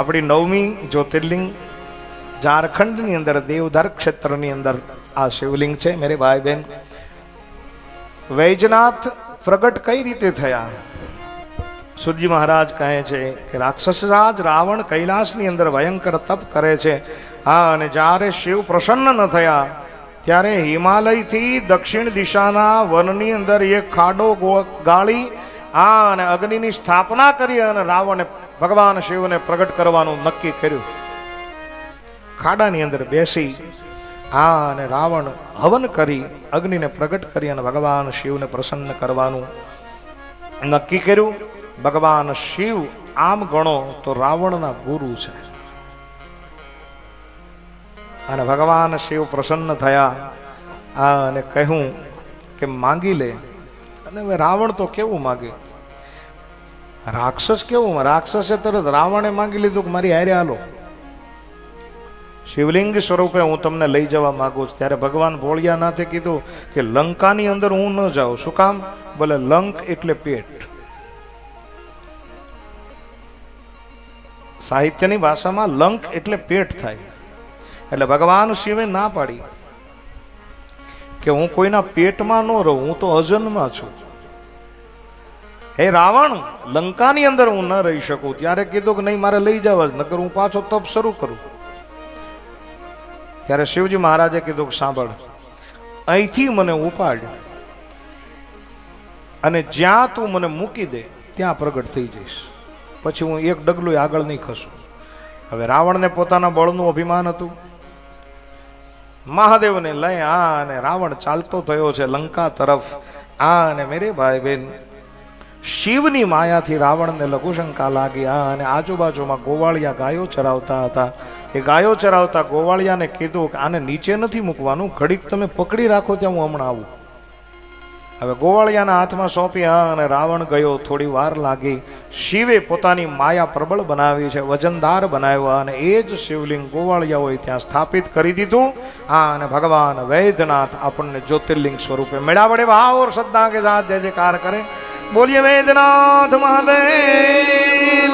આપણી નવમી જ્યોતિર્લિંગ ઝારખંડની અંદર, દેવધર ક્ષેત્રની અંદર આ શિવલિંગ છે, મેરે ભાઈ બહેન. વૈજનાથ પ્રગટ કઈ રીતે થયા? સૂર્ય મહારાજ કહે છે કે રાક્ષસરાજ રાવણ કૈલાસની અંદર ભયંકર તપ કરે છે. હા, અને જ્યારે શિવ પ્રસન્ન ન થયા, ત્યારે હિમાલયથી દક્ષિણ દિશાના વનની અંદર એક ખાડો ગાળી આ અને અગ્નિની સ્થાપના કરી અને રાવણે ભગવાન શિવને પ્રગટ કરવાનું નક્કી કર્યું. ખાડાની અંદર બેસી આ અને રાવણ હવન કરી અગ્નિને પ્રગટ કરી અને ભગવાન શિવને પ્રસન્ન કરવાનું નક્કી કર્યું. ભગવાન શિવ આમ ગણો તો રાવણના ગુરુ છે. અને ભગવાન શિવ પ્રસન્ન થયા. આ અને કહ્યું કે માંગી લે. અને હવે રાવણ તો કેવું માગે? રાક્ષસ કેવું? રાક્ષસે તરત રાવણે માંગી લીધું કે મારી હારે હાલો. શિવલિંગ સ્વરૂપે હું તમને લઈ જવા માંગુ છું. ત્યારે ભગવાન ભોળિયાનાથે કીધું કે લંકાની અંદર હું ન જાઉં. શું કામ? બોલે લંક એટલે પેટ. સાહિત્યની ભાષામાં લંક એટલે પેટ થાય. એટલે ભગવાન શિવે ના પાડી કે હું કોઈના પેટમાં ન રહું, હું તો અજન્મા છું. હે રાવણ, લંકાની અંદર હું ન રહી શકું. ત્યારે કીધું કે નહીં, મારે લઈ જવા જ, નકર હું પાછો તપ શરૂ કરું. ત્યારે શિવજી મહારાજે કીધું કે સાંભળ, અહીંથી મને ઉપાડ અને જ્યાં તું મને મૂકી દે, ત્યાં પ્રગટ થઈ જઈશ. પછી હું એક ડગલું આગળ નહીં ખસું. હવે રાવણને પોતાના બળનું અભિમાન હતું. મહાદેવને લઈ આ અને રાવણ ચાલતો થયો છે લંકા તરફ. આ અને મેરે ભાઈ બેન શિવની માયાથી રાવણને લઘુશંકા લાગ્યા અને આજુબાજુમાં ગોવાળિયા ગાયો ચરાવતા હતા. એ ગાયો ચરાવતા ગોવાળિયાને કીધું કે આને નીચે નથી મૂકવાનું, ઘડીક તમે પકડી રાખો ત્યાં હું હમણાં આવું. હવે ગોવાળિયાના હાથમાં સોંપ્યા અને રાવણ ગયો. થોડી વાર લાગી. શિવે પોતાની માયા પ્રબળ બનાવી છે, વજનદાર બનાવ્યા અને એ જ શિવલિંગ ગોવાળિયા હોય ત્યાં સ્થાપિત કરી દીધું. આ અને ભગવાન વૈદ્યનાથ આપણને જ્યોતિર્લિંગ સ્વરૂપે મેળાવડે. ભાવ ઓર શ્રદ્ધા કે સાથ જે કાર કરે. બોલીએ વેદનાથ મહાદેવ